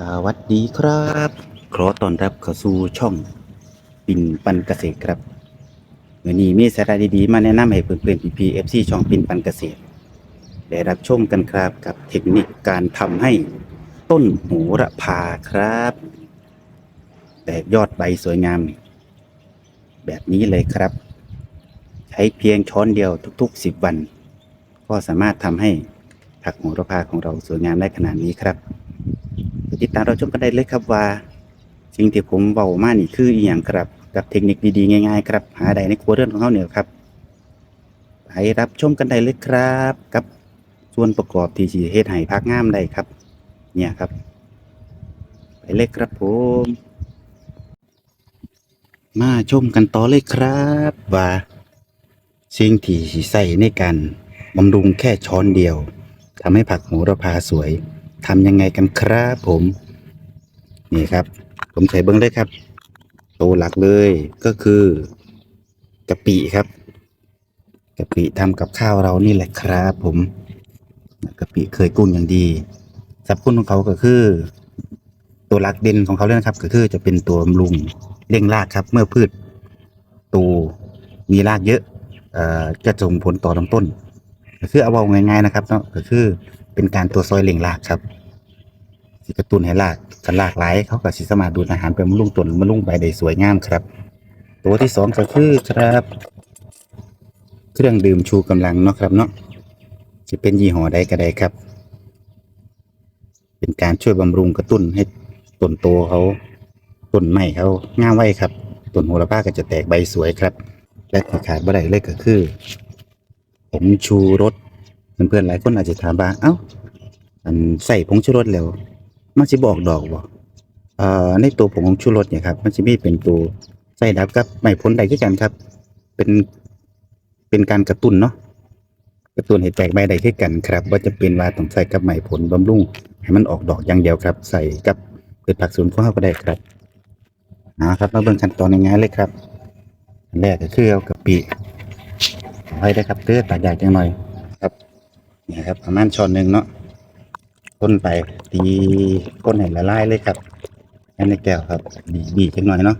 สวัสดีครับขอต้อนรับเข้าสู่ช่องปิ่นปันเกษตรครับวันนี้มีสาระดีๆ มาแนะนำให้เพื่อนๆ PPFC ช่องปิ่นปันเกษตร ได้รับชมกันครับกับเทคนิคการทำให้ต้นโหระพาครับ แตกยอดใบสวยงาม แบบนี้เลยครับ ใช้เพียงช้อนเดียวทุกๆ 10 วัน ก็สามารถทำให้ผักโหระพาของเราสวยงามได้ขนาดนี้ครับ ติดตามเราชมกันได้เลยครับว่า สิ่งที่ผมเบามานี่คืออีหยังครับกับเทคนิคดีๆง่ายๆครับหาได้ในครัวเรือนของเขาเนี่ยครับไปรับชมกันได้เลยครับกับส่วนประกอบที่สิเฮ็ดให้พักงามได้ครับ เนี่ยครับ ไปเลยครับผม มาชมกันต่อเลยครับว่าสิ่งที่สิใส่ในการบำรุงแค่ช้อนเดียวทำให้ผักโหระพาสวย ทำยังไงกันครับผม นี่ครับ ผมใส่เบิ้งเลยครับ ตัวหลักเลยก็คือกะปิครับกะปิทำกับข้าวเรานี่แหละครับ ผมกะปิเคยกุ้งอย่างดีสรรพคุณของเขาก็คือ ตัวหลักเด่นของเขาเลยนะครับ ก็คือจะเป็นตัวบำรุงเร่งรากครับ เมื่อพืชตูมีรากเยอะอ่อจะส่งผลต่อลำต้น ก็คือเอาเอาง่ายๆนะครับเนาะก็คือเป็นการตัวซอยเหล่งรากครับสิกระตุ้นให้รากกันรากหลายเขาก็สิสามารถดูดอาหารไปมะลุงต้นมะลุงใบได้สวยงามครับ ตัวที่สองก็คือครับ เครื่องดื่มชูกำลังเนาะครับเนาะจะเป็นยี่ห้อใดก็ได้ครับ เป็นการช่วยบำรุงกระตุ้นให้ต้นโตเขาต้นใหม่เขาง่ามไว้ครับต้นโหระพาก็จะแตกใบสวยครับ และที่ขาดบ่ได้เลยก็คือ งชูรสเพื่อนๆหลายคนอาจจะถามว่าเอ้าอันใส่ผงชูรสแล้วมันสิบอกดอกบ่เอ่อในตัวผงชูรสเนี่ยครับ มันจะมีเป็นตัวใส่ดับกับไม้ผลใดที่กันครับ เป็นเป็นการกระตุ้นเนาะกระตุ้นให้แตกใบใดที่กันครับ ว่าจะเป็นว่าต้องใส่กับไม้ผลบำรุงให้มันออกดอกอย่างเดียวครับ ใส่กับพืชผักสวนครัวก็ได้ครับนะครับมาเบิ่งขั้นตอนง่ายๆเลยครับอันแรกก็คือเอากะปิ ไว้ได้ครับเตื้อตากใหญ่จังหน่อยครับนี่ครับประมาณช้อนหนึ่งเนาะก้นไปตีก้นให้ละลายเลยครับให้ในแก้วครับบีบีจังหน่อยเนาะ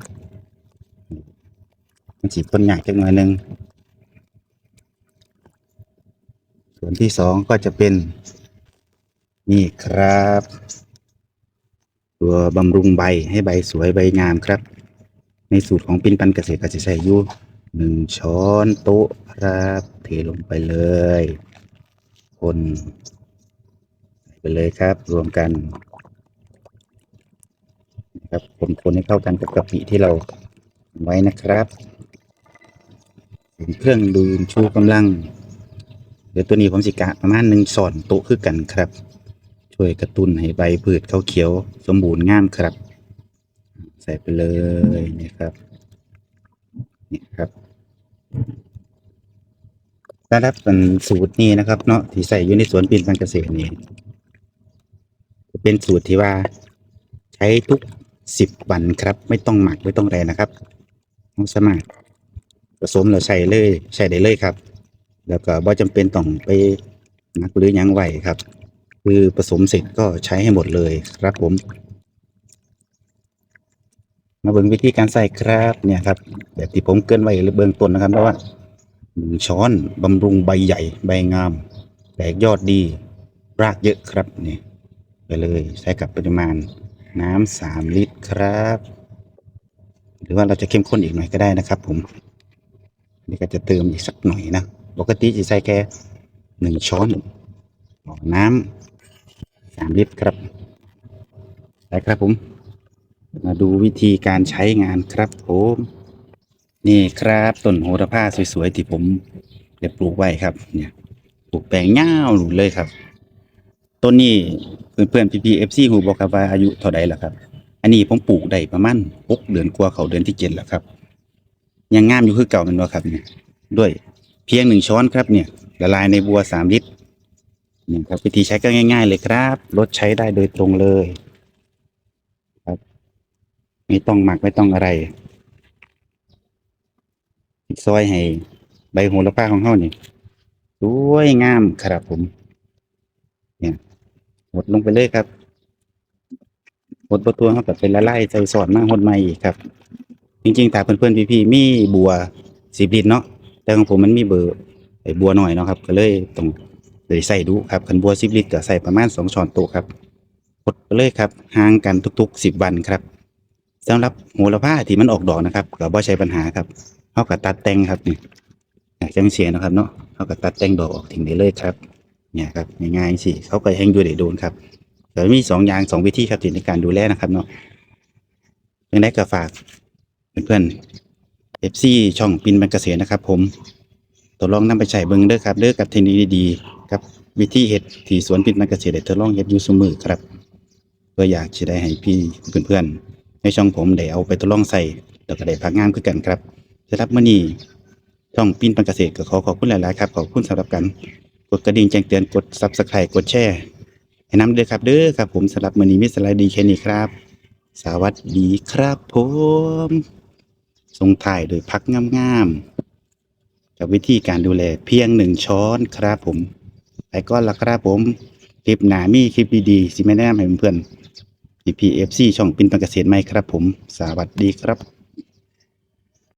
มันฉีก้นใหญ่จังหน่อยหนึ่งส่วนที่สองก็จะเป็น นี่ครับ ตัวบำรุงใบให้ใบสวยใบงามครับ ในสูตรของปินปันเกษตรก็จะใส่ยู่ หนึ่งช้อนโต๊ะครับเทลงไปเลย คนไปเลยครับ รวมกันนะครับคนคนให้เข้ากันกับกะปิที่เราไว้นะครับเป็นเครื่องดื่มชูกำลัง เดี๋ยวตัวนี้ผมสิกะประมาณหนึ่งสอนโต๊ะคือกันครับ ช่วยกระตุ้นให้ใบพืชเขาเขียว สมบูรณ์งามครับ ใส่ไปเลยนี่ครับนี่ครับ ได้รับเป็นสูตรนี้นะครับ เนาะที่ใส่อยู่ในสวนปินการเกษตรนี่เป็นสูตรที่ว่า ใช้ทุกสิบวันครับ ไม่ต้องหมักไม่ต้องอะไรนะครับเราสามารผสมเราใส่เลยใส่ได้เลยครับ แล้วก็บ่จำเป็นต้องไปหมักหรือยังไหวครับ คือผสมเสร็จก็ใช้ให้หมดเลยครับผม มาเบิ่งวิธีการใส่ครับเนี่ยครับ แบบที่ผมเกินไว้เบื้องต้นนะครับเพราะว่า หนึ่งช้อนบำรุงใบใหญ่ใบงาม แตกยอดดี รากเยอะครับนี่ไปเลยใช้กับปริมาณน้ำสามลิตรครับ หรือว่าเราจะเข้มข้นอีกหน่อยก็ได้นะครับ ผมนี่ก็จะเติมอีกสักหน่อยนะปกติจะใส่แค่หนึ่งช้อนน้ำสามลิตรครับใช่ครับผม มาดูวิธีการใช้งานครับผม นี่ครับต้นโหระพาสวยๆที่ผมได้ปลูกไว้ครับ เนี่ยปลูกแปลงเง่าวเลยครับต้นนี้เพื่อนๆพี่ๆเอฟซีหูบอกครับว่าอายุเท่าใดล่ะครับ อันนี้ผมปลูกได้ประมาณหกเดือนกว่าเขาเดือนที่เจ็ดแล้วครับ ยังงามอยู่คือเก่าแมันบ่ครับเนี่ยด้วยเพียงหนึ่งช้อนครับเนี่ยละลายในบัวสามลิตรนี่ครับวิธีใช้ก็ง่าย ๆ เลยครับรถใช้ได้โดยตรงเลย ครับ ไม่ต้องหมักไม่ต้องอะไร ซอยให้ใบโหระพาของเขานี่สวยงามครับผม เนี่ยหมดลงไปเลยครับหดบตัวเขาก็เป็นละลายใส่สอดมาหดใหม่อีกครับ จริงๆถ้าเพื่อนๆพี่ๆมีบัวสิบลิตรเนาะแต่ของผมมันมีเบอร์ไอ้บัวหน่อยเนาะครับ ก็เลยต้องเลยใส่ดูครับคันบัวสิบลิตรก็ใส่ประมาณสองช้อนโต๊ะครับกดไปเลยครับห่างกันทุกๆสิบวันครับสำหรับโหระพาที่มันออกดอกนะครับก็บ่ใช่ปัญหาครับ เขาก็ตัดแต่งครับนี่ยจังเสียนะครับเนาะเขาก็ตัดแต่งดอกออกทิ้งได้เลยครับเนี่ยครับง่ายๆสิเขาก็แห้งด้วยเดโดนครับแต่มีสองอย่างสองวิธีครับในการดูแลนะครับเนาะยังได้ก็ฝากเพื่อนๆเอฟซีช่องปินบันเกษตรนะครับ ผมทดลองนำไปใช้เบิ่งเด้อครับเด้อกับเทคนิคดีๆกับวิธีเฮ็ดที่สวนปินบันเกษตรได้ทดลองเฮ็ดอยู่เสมอครับเพื่ออยากจะได้ให้พี่เพื่อนๆในช่องผมได้เอาไปทดลองใส่แล้วก็ได้พักงานคือกันครับ สำหรับมื้อนี้ช่องปิ้นบันเกษตรก็ขอขอบคุณหลาย ๆ ครับ ขอบคุณสำหรับการกดกระดิ่งแจ้งเตือนกด Subscribe กดแชร์ให้น้ำเด้อครับเด้อครับผมสำหรับมื้อนี้มิสไลด์ดีแค่นี้ครับ สวัสดีครับผมส่งถ่ายโดยพักงามๆกับวิธีการดูแลเพียงหนึ่งช้อนครับผม ไปก่อนละครับผม คลิปหนามีคลิปดีๆสิแม่แนะนำให้เพื่อนๆ PPFC ช่องปินปังเกษตรไหมครับผม สวัสดีครับ